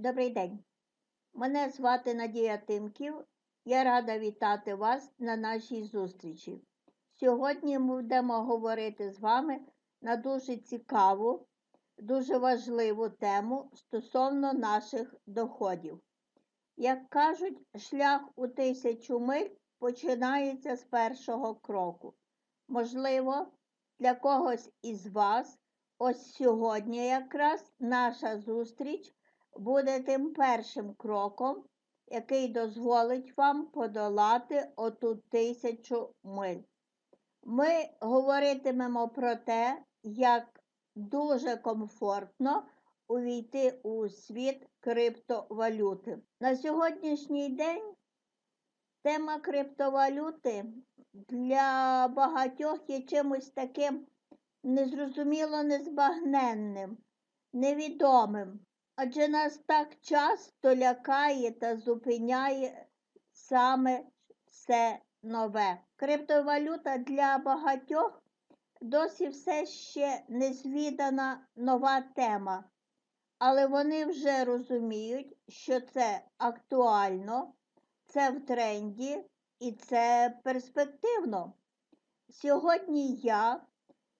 Добрий день. Мене звати Надія Тимків. Я рада вітати вас на нашій зустрічі. Сьогодні ми будемо говорити з вами на дуже цікаву, дуже важливу тему стосовно наших доходів. Як кажуть, шлях у тисячу миль починається з першого кроку. Можливо, для когось із вас ось сьогодні якраз наша зустріч буде тим першим кроком, який дозволить вам подолати оту тисячу миль. Ми говоритимемо про те, як дуже комфортно увійти у світ криптовалюти. На сьогоднішній день тема криптовалюти для багатьох є чимось таким незрозуміло незбагненним, невідомим. Адже нас так часто лякає та зупиняє саме все нове. Криптовалюта для багатьох досі все ще незвідана нова тема, але вони вже розуміють, що це актуально, це в тренді і це перспективно. Сьогодні я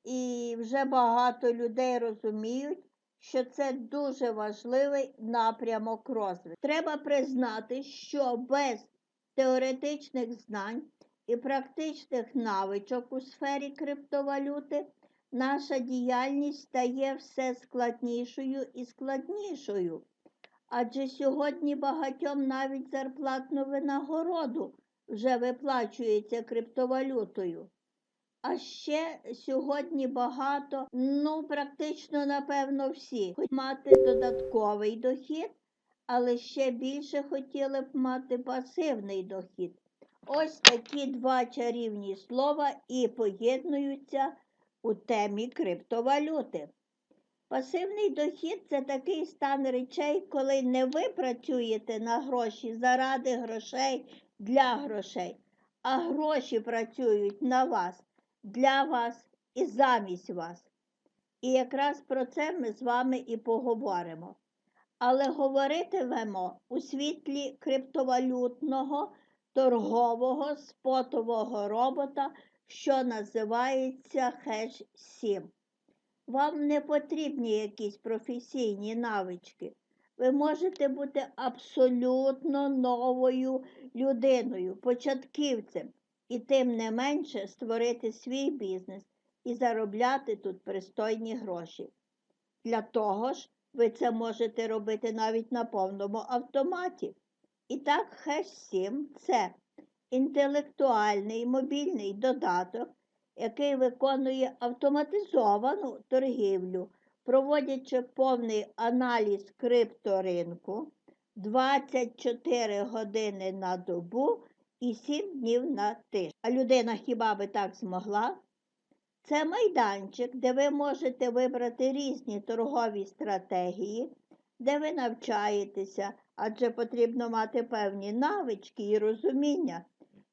і вже багато людей розуміють, що це дуже важливий напрямок розвитку. Треба признати, що без теоретичних знань і практичних навичок у сфері криптовалюти наша діяльність стає все складнішою і складнішою. Адже сьогодні багатьом навіть зарплатну винагороду вже виплачується криптовалютою. А ще сьогодні багато, ну практично, напевно, всі хочуть мати додатковий дохід, але ще більше хотіли б мати пасивний дохід. Ось такі два чарівні слова і поєднуються у темі криптовалюти. Пасивний дохід це такий стан речей, коли не ви працюєте на гроші заради грошей для грошей, а гроші працюють на вас для вас і замість вас. І якраз про це ми з вами і поговоримо. Але говоритимемо у світлі криптовалютного торгового спотового робота, що називається Hash 7. Вам не потрібні якісь професійні навички. Ви можете бути абсолютно новою людиною, початківцем, і тим не менше створити свій бізнес і заробляти тут пристойні гроші. Для того ж, ви це можете робити навіть на повному автоматі. І так, хеш 7 це інтелектуальний мобільний додаток, який виконує автоматизовану торгівлю, проводячи повний аналіз крипторинку 24 години на добу і 7 днів на тиждень. А людина хіба би так змогла? Це майданчик, де ви можете вибрати різні торгові стратегії, де ви навчаєтеся, адже потрібно мати певні навички і розуміння.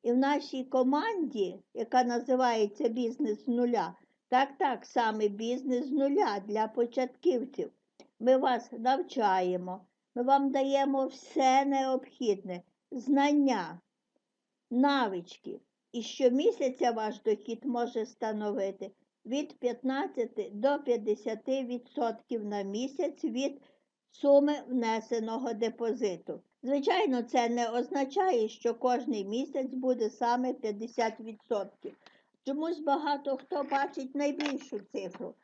І в нашій команді, яка називається бізнес з нуля, так так саме бізнес з нуля для початківців. Ми вас навчаємо, ми вам даємо все необхідне, знання, навички. І щомісяця ваш дохід може становити від 15 до 50% на місяць від суми внесеного депозиту. Звичайно, це не означає, що кожний місяць буде саме 50%. Чомусь багато хто бачить найбільшу цифру.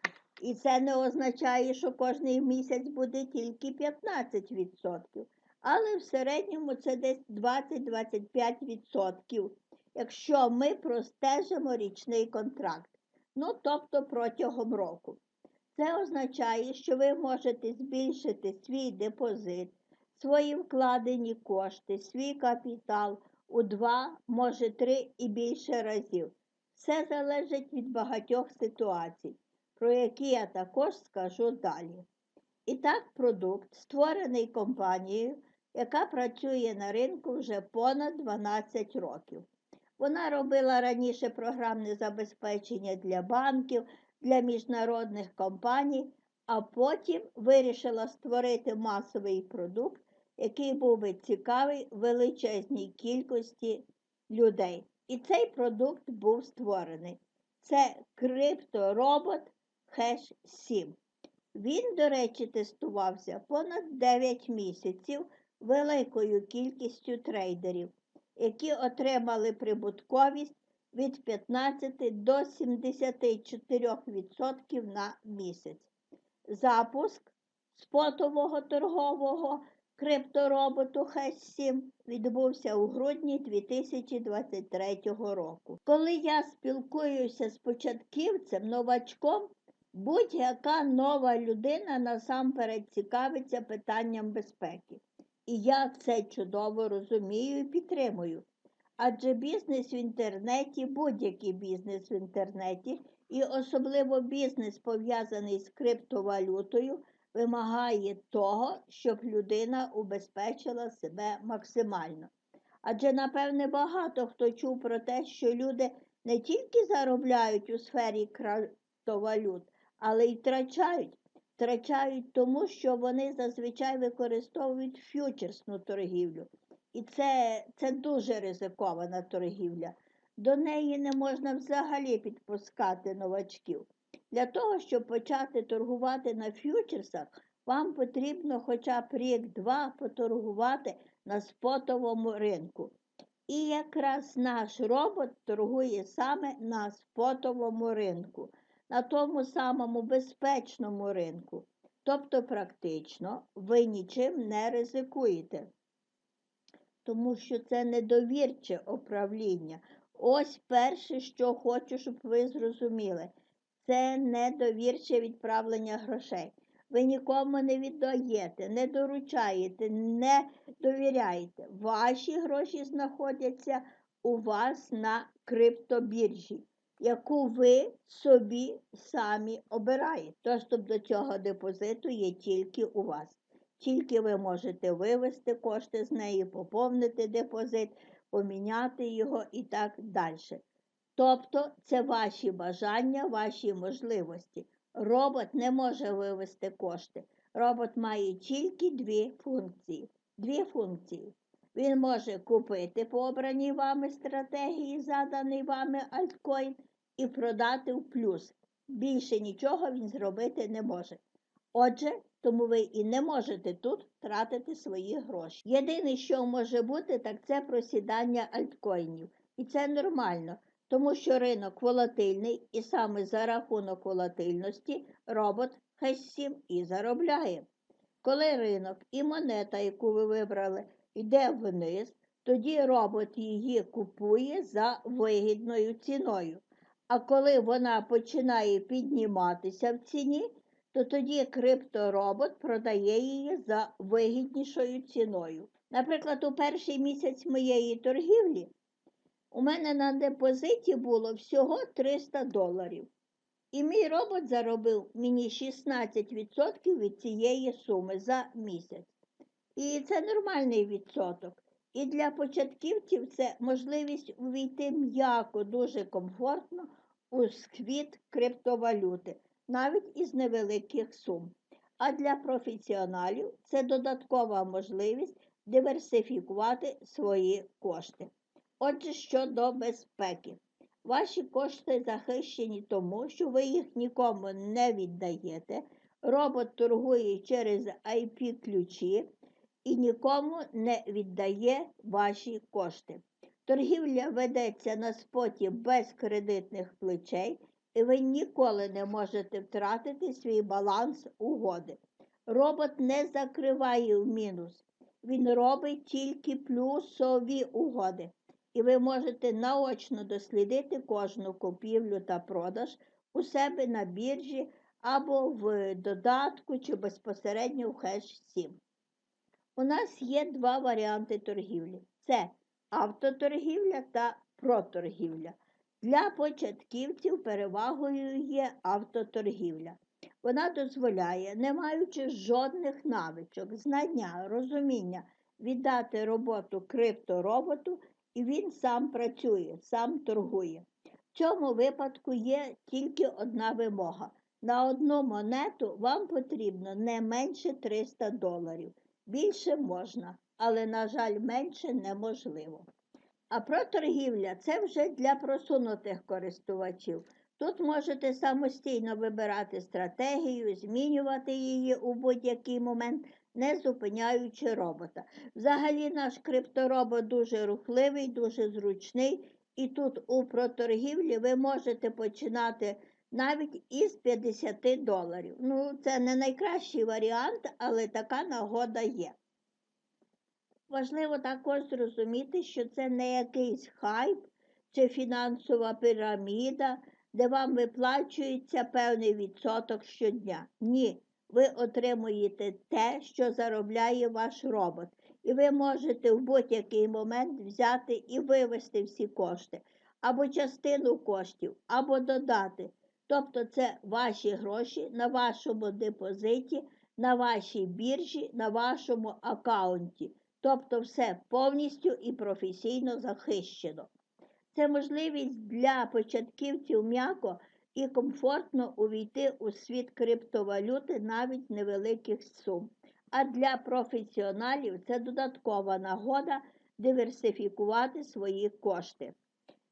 І це не означає, що кожний місяць буде тільки 15%. Але в середньому це десь 20-25%, якщо ми простежимо річний контракт. Ну, тобто протягом року. Це означає, що ви можете збільшити свій депозит, свої вкладені кошти, свій капітал у два, може три і більше разів. Все залежить від багатьох ситуацій, про які я також скажу далі. І так, продукт, створений компанією, яка працює на ринку вже понад 12 років. Вона робила раніше програмне забезпечення для банків, для міжнародних компаній, а потім вирішила створити масовий продукт, який був би цікавий величезній кількості людей. І цей продукт був створений. Це крипторобот Hash 7. Він, до речі, тестувався понад 9 місяців великою кількістю трейдерів, які отримали прибутковість від 15 до 74% на місяць. Запуск спотового торгового криптороботу Hash 7 відбувся у грудні 2023 року. Коли я спілкуюся з початківцем, новачком, будь-яка нова людина насамперед цікавиться питанням безпеки. І я це чудово розумію і підтримую. Адже бізнес в інтернеті, будь-який бізнес в інтернеті, і особливо бізнес, пов'язаний з криптовалютою, вимагає того, щоб людина убезпечила себе максимально. Адже, напевне, багато хто чув про те, що люди не тільки заробляють у сфері криптовалют, але й втрачають. Втрачають тому, що вони зазвичай використовують фьючерсну торгівлю. І це, це дуже ризикована торгівля. До неї не можна взагалі підпускати новачків. Для того, щоб почати торгувати на фьючерсах, вам потрібно хоча б рік-два поторгувати на спотовому ринку. І якраз наш робот торгує саме на спотовому ринку, на тому самому безпечному ринку. Тобто, практично, ви нічим не ризикуєте, тому що це недовірче управління. Ось перше, що хочу, щоб ви зрозуміли, це недовірче відправлення грошей. Ви нікому не віддаєте, не доручаєте, не довіряєте. Ваші гроші знаходяться у вас на криптобіржі, яку ви собі самі обираєте. Доступ до цього депозиту є тільки у вас. Тільки ви можете вивести кошти з неї, поповнити депозит, поміняти його і так далі. Тобто це ваші бажання, ваші можливості. Робот не може вивести кошти. Робот має тільки дві функції. Дві функції. Він може купити по обраній вами стратегії, заданий вами альткоін, і продати в плюс. Більше нічого він зробити не може. Отже, тому ви і не можете тут тратити свої гроші. Єдине, що може бути, так це просідання альткоїнів. І це нормально, тому що ринок волатильний, і саме за рахунок волатильності робот Хессім і заробляє. Коли ринок і монета, яку ви вибрали, йде вниз, тоді робот її купує за вигідною ціною. А коли вона починає підніматися в ціні, то тоді крипторобот продає її за вигіднішою ціною. Наприклад, у перший місяць моєї торгівлі у мене на депозиті було всього 300 доларів. І мій робот заробив мені 16% від цієї суми за місяць. І це нормальний відсоток. І для початківців це можливість увійти м'яко, дуже комфортно у сквіт криптовалюти, навіть із невеликих сум. А для професіоналів це додаткова можливість диверсифікувати свої кошти. Отже, щодо безпеки. Ваші кошти захищені тому, що ви їх нікому не віддаєте. Робот торгує через IP-ключі і нікому не віддає ваші кошти. Торгівля ведеться на споті без кредитних плечей, і ви ніколи не можете втратити свій баланс угоди. Робот не закриває в мінус, він робить тільки плюсові угоди і ви можете наочно дослідити кожну купівлю та продаж у себе на біржі або в додатку чи безпосередньо в хеш 7. У нас є два варіанти торгівлі: це автоторгівля та проторгівля. Для початківців перевагою є автоторгівля. Вона дозволяє, не маючи жодних навичок, знання, розуміння, віддати роботу криптороботу і він сам працює, сам торгує. В цьому випадку є тільки одна вимога На одну монету вам потрібно не менше 300 доларів. Більше можна, але, на жаль, менше неможливо. А про торгівля це вже для просунутих користувачів. Тут можете самостійно вибирати стратегію, змінювати її у будь-який момент, не зупиняючи робота. Взагалі наш крипторобот дуже рухливий, дуже зручний, і тут у проторгівлі ви можете починати навіть із 50 доларів. Ну, це не найкращий варіант, але така нагода є. Важливо також зрозуміти, що це не якийсь хайп чи фінансова піраміда, де вам виплачується певний відсоток щодня. Ні, ви отримуєте те, що заробляє ваш робот, і ви можете в будь-який момент взяти і вивести всі кошти, або частину коштів, або додати. Тобто це ваші гроші на вашому депозиті, на вашій біржі, на вашому аккаунті. Тобто все повністю і професійно захищено. Це можливість для початківців м'яко і комфортно увійти у світ криптовалюти навіть невеликих сум. А для професіоналів це додаткова нагода диверсифікувати свої кошти.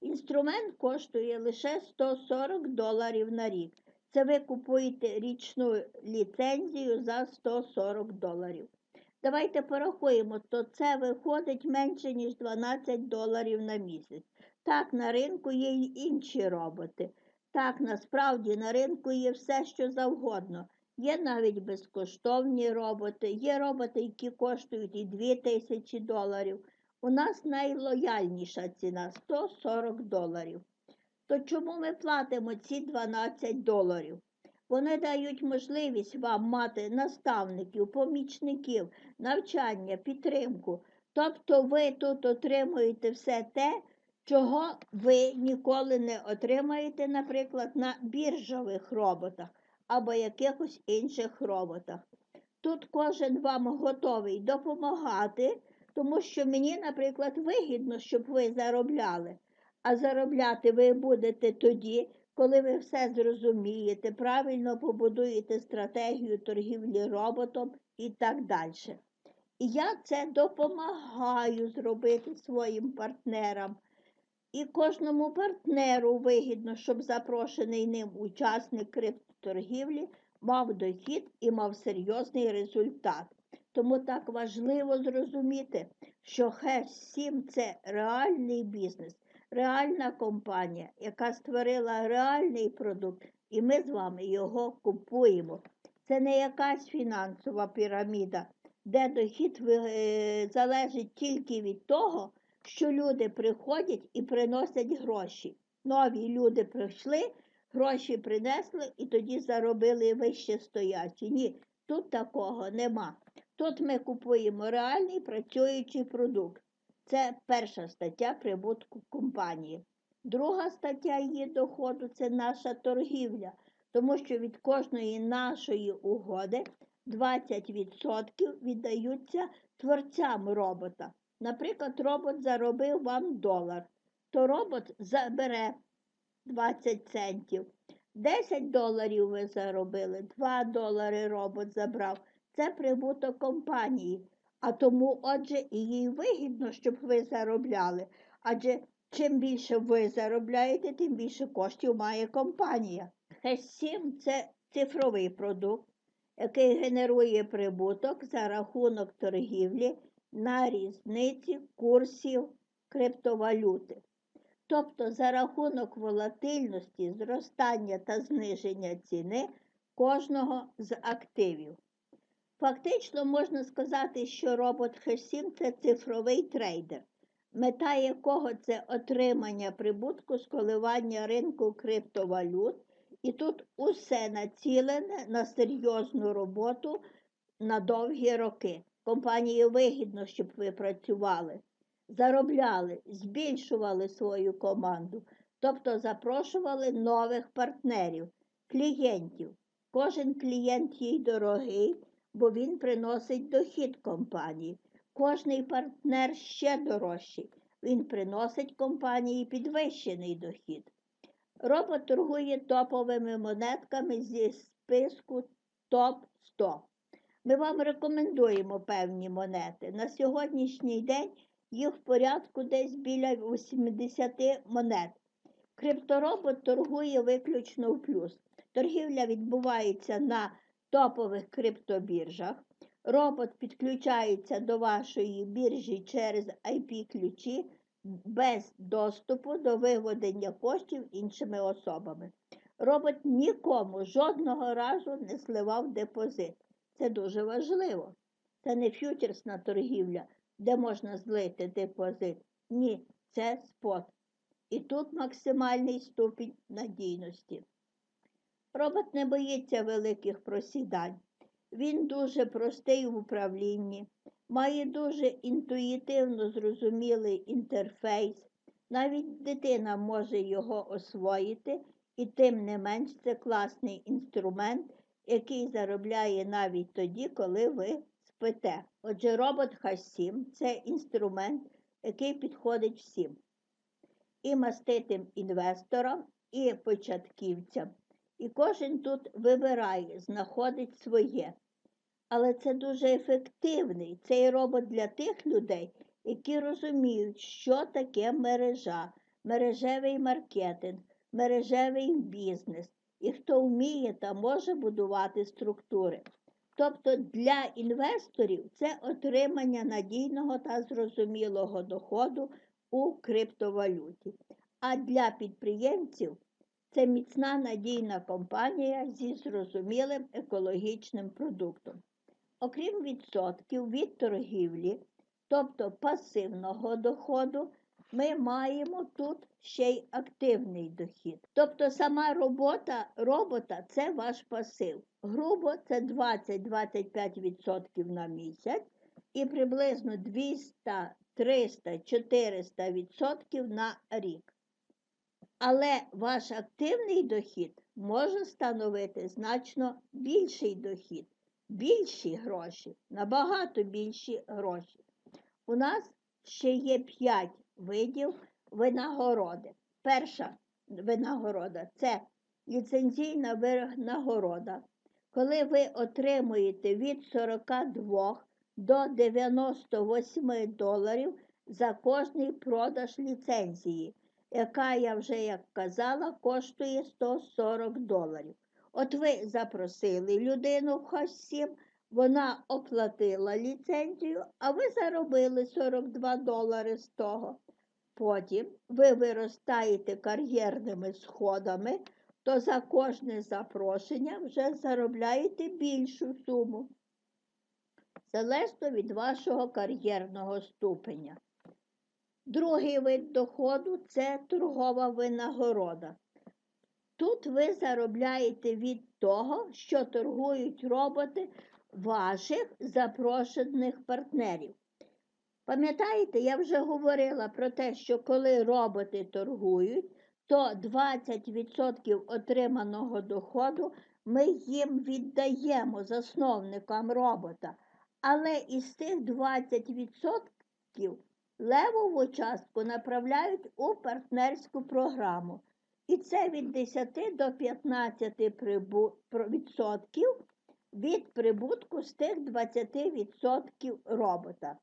Інструмент коштує лише 140 доларів на рік. Це ви купуєте річну ліцензію за 140 доларів. Давайте порахуємо, то це виходить менше, ніж 12 доларів на місяць. Так, на ринку є й інші роботи. Так, насправді на ринку є все, що завгодно. Є навіть безкоштовні роботи, є роботи, які коштують і 2 тисячі доларів. У нас найлояльніша ціна 140 доларів. То чому ми платимо ці 12 доларів? Вони дають можливість вам мати наставників, помічників, навчання, підтримку. Тобто ви тут отримуєте все те, чого ви ніколи не отримаєте, наприклад, на біржових роботах або якихось інших роботах. Тут кожен вам готовий допомагати, тому що мені, наприклад, вигідно, щоб ви заробляли. А заробляти ви будете тоді, коли ви все зрозумієте, правильно побудуєте стратегію торгівлі роботом і так далі. І я це допомагаю зробити своїм партнерам. І кожному партнеру вигідно, щоб запрошений ним учасник криптоторгівлі мав дохід і мав серйозний результат. Тому так важливо зрозуміти, що хеш 7 це реальний бізнес, реальна компанія, яка створила реальний продукт, і ми з вами його купуємо. Це не якась фінансова піраміда, де дохід е, залежить тільки від того, що люди приходять і приносять гроші. Нові люди прийшли, гроші принесли і тоді заробили вище стоячі. Ні, тут такого нема. Тут ми купуємо реальний працюючий продукт. Це перша стаття прибутку компанії. Друга стаття її доходу це наша торгівля, тому що від кожної нашої угоди 20% віддаються творцям робота. Наприклад, робот заробив вам долар, то робот забере 20 центів. 10 доларів ви заробили, 2 долари робот забрав. Це прибуток компанії. А тому, отже, і їй вигідно, щоб ви заробляли. Адже чим більше ви заробляєте, тим більше коштів має компанія. Хес-7 це цифровий продукт, який генерує прибуток за рахунок торгівлі на різниці курсів криптовалюти. Тобто за рахунок волатильності, зростання та зниження ціни кожного з активів. Фактично можна сказати, що робот Хешсім це цифровий трейдер, мета якого це отримання прибутку з коливання ринку криптовалют, і тут усе націлене на серйозну роботу на довгі роки. Компанії вигідно, щоб ви працювали, заробляли, збільшували свою команду, тобто запрошували нових партнерів, клієнтів. Кожен клієнт їй дорогий бо він приносить дохід компанії. Кожний партнер ще дорожчий. Він приносить компанії підвищений дохід. Робот торгує топовими монетками зі списку ТОП 100. Ми вам рекомендуємо певні монети. На сьогоднішній день їх в порядку десь біля 80 монет. Крипторобот торгує виключно в плюс. Торгівля відбувається на топових криптобіржах. Робот підключається до вашої біржі через IP-ключі без доступу до виведення коштів іншими особами. Робот нікому жодного разу не сливав депозит. Це дуже важливо. Це не фьючерсна торгівля, де можна злити депозит. Ні, це спот. І тут максимальний ступінь надійності. Робот не боїться великих просідань. Він дуже простий в управлінні, має дуже інтуїтивно зрозумілий інтерфейс. Навіть дитина може його освоїти, і тим не менш це класний інструмент, який заробляє навіть тоді, коли ви спите. Отже, робот H7 це інструмент, який підходить всім. І маститим інвесторам, і початківцям. І кожен тут вибирає, знаходить своє. Але це дуже ефективний цей робот для тих людей, які розуміють, що таке мережа, мережевий маркетинг, мережевий бізнес, і хто вміє та може будувати структури. Тобто для інвесторів це отримання надійного та зрозумілого доходу у криптовалюті. А для підприємців це міцна надійна компанія зі зрозумілим екологічним продуктом. Окрім відсотків від торгівлі, тобто пасивного доходу, ми маємо тут ще й активний дохід. Тобто сама робота робота це ваш пасив. Грубо це 20-25% на місяць і приблизно 200, 300, 400% на рік. Але ваш активний дохід може становити значно більший дохід, більші гроші, набагато більші гроші. У нас ще є 5 видів винагороди. Перша винагорода це ліцензійна винагорода, коли ви отримуєте від 42 до 98 доларів за кожний продаж ліцензії, яка, я вже як казала, коштує 140 доларів. От ви запросили людину в H7, вона оплатила ліцензію, а ви заробили 42 долари з того. Потім ви виростаєте кар'єрними сходами, то за кожне запрошення вже заробляєте більшу суму, залежно від вашого кар'єрного ступеня. Другий вид доходу це торгова винагорода. Тут ви заробляєте від того, що торгують роботи ваших запрошених партнерів. Пам'ятаєте, я вже говорила про те, що коли роботи торгують, то 20% отриманого доходу ми їм віддаємо засновникам робота. Але із цих 20% левову частку направляють у партнерську програму. І це від 10 до 15% від прибутку з тих 20% робота.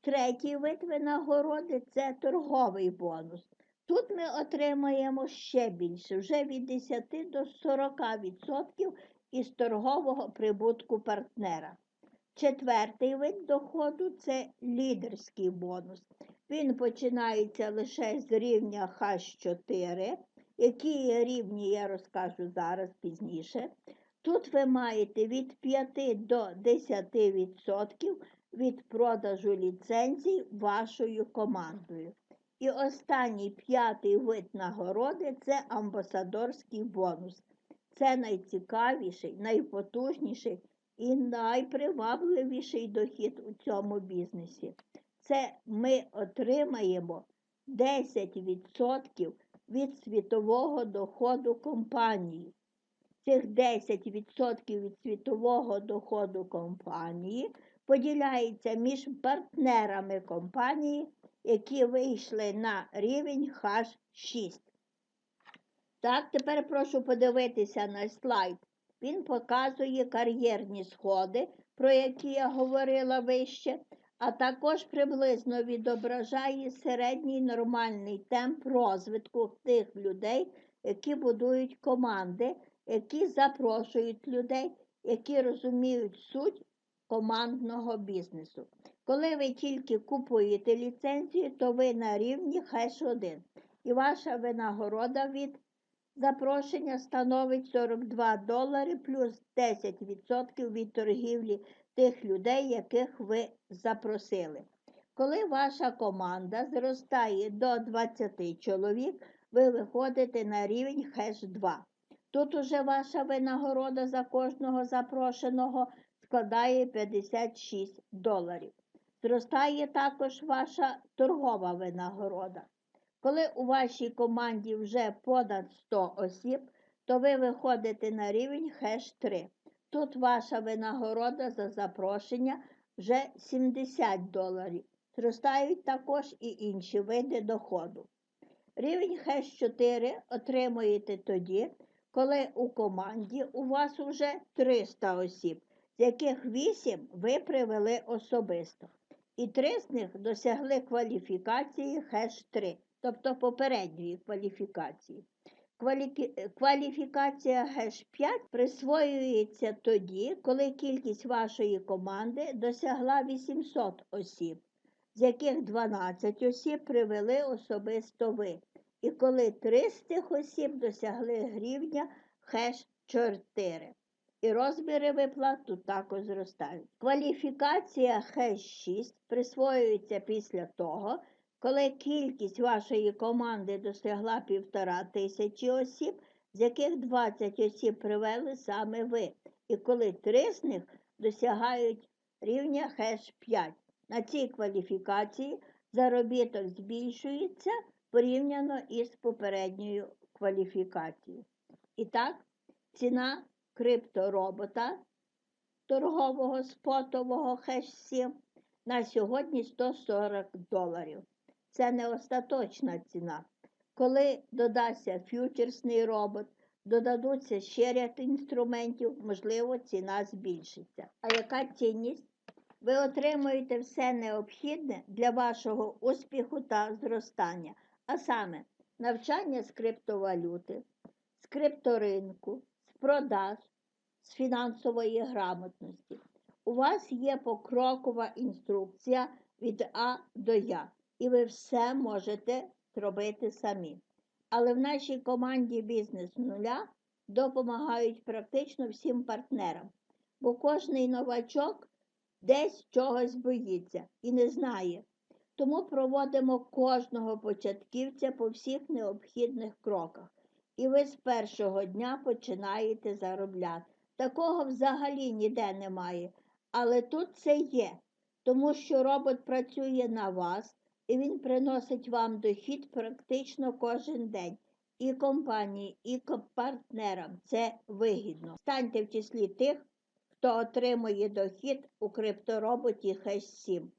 Третій вид винагороди це торговий бонус. Тут ми отримаємо ще більше, вже від 10 до 40% із торгового прибутку партнера. Четвертий вид доходу це лідерський бонус. Він починається лише з рівня H4, які рівні я розкажу зараз пізніше. Тут ви маєте від 5 до 10% від продажу ліцензій вашою командою. І останній п'ятий вид нагороди це амбасадорський бонус. Це найцікавіший, найпотужніший і найпривабливіший дохід у цьому бізнесі. Це ми отримаємо 10% від світового доходу компанії. Цих 10% від світового доходу компанії поділяється між партнерами компанії, які вийшли на рівень H6. Так, тепер прошу подивитися на слайд. Він показує кар'єрні сходи, про які я говорила вище, а також приблизно відображає середній нормальний темп розвитку тих людей, які будують команди, які запрошують людей, які розуміють суть командного бізнесу. Коли ви тільки купуєте ліцензію, то ви на рівні хеш 1 і ваша винагорода від запрошення становить 42 долари плюс 10% від торгівлі тих людей, яких ви запросили. Коли ваша команда зростає до 20 чоловік, ви виходите на рівень хеш 2. Тут уже ваша винагорода за кожного запрошеного складає 56 доларів. Зростає також ваша торгова винагорода. Коли у вашій команді вже понад 100 осіб, то ви виходите на рівень хеш 3. Тут ваша винагорода за запрошення вже 70 доларів. Зростають також і інші види доходу. Рівень хеш 4 отримуєте тоді, коли у команді у вас вже 300 осіб, з яких 8 ви привели особисто. І три з них досягли кваліфікації хеш 3, тобто попередньої кваліфікації. Кваліфі- Кваліфікація хеш 5 присвоюється тоді, коли кількість вашої команди досягла 800 осіб, з яких 12 осіб привели особисто ви, і коли 3 з цих осіб досягли рівня хеш 4. І розміри виплат тут також зростають. Кваліфікація хеш 6 присвоюється після того, коли кількість вашої команди досягла півтора тисячі осіб, з яких 20 осіб привели саме ви, і коли три з них досягають рівня хеш 5. На цій кваліфікації заробіток збільшується порівняно із попередньою кваліфікацією. І так, ціна крипторобота торгового спотового хеш 7 на сьогодні 140 доларів. Це не остаточна ціна. Коли додасться фьючерсний робот, додадуться ще ряд інструментів, можливо, ціна збільшиться. А яка цінність? Ви отримуєте все необхідне для вашого успіху та зростання, а саме навчання з криптовалюти, з крипторинку, з продаж, з фінансової грамотності. У вас є покрокова інструкція від А до Я, і ви все можете зробити самі. Але в нашій команді бізнес нуля допомагають практично всім партнерам, бо кожний новачок десь чогось боїться і не знає. Тому проводимо кожного початківця по всіх необхідних кроках. І ви з першого дня починаєте заробляти. Такого взагалі ніде немає. Але тут це є, тому що робот працює на вас, і він приносить вам дохід практично кожен день. І компанії, і партнерам це вигідно. Станьте в числі тих, хто отримує дохід у криптороботі хеш 7.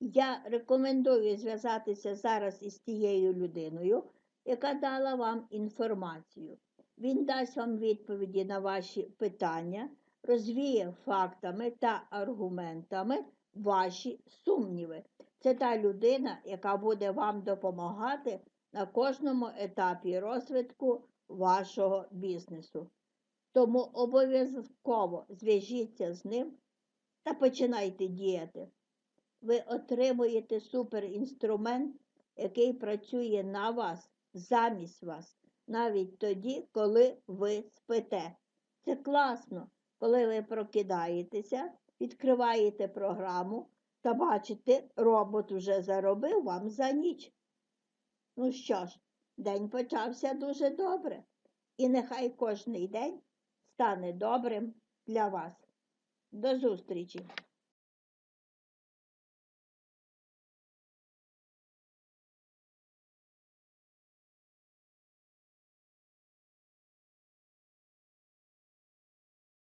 Я рекомендую зв'язатися зараз із тією людиною, яка дала вам інформацію. Він дасть вам відповіді на ваші питання, розвіє фактами та аргументами ваші сумніви. Це та людина, яка буде вам допомагати на кожному етапі розвитку вашого бізнесу. Тому обов'язково зв'яжіться з ним та починайте діяти. Ви отримуєте суперінструмент, який працює на вас, замість вас, навіть тоді, коли ви спите. Це класно, коли ви прокидаєтеся, відкриваєте програму та бачите, робот уже заробив вам за ніч. Ну що ж, день почався дуже добре, і нехай кожний день стане добрим для вас. До зустрічі!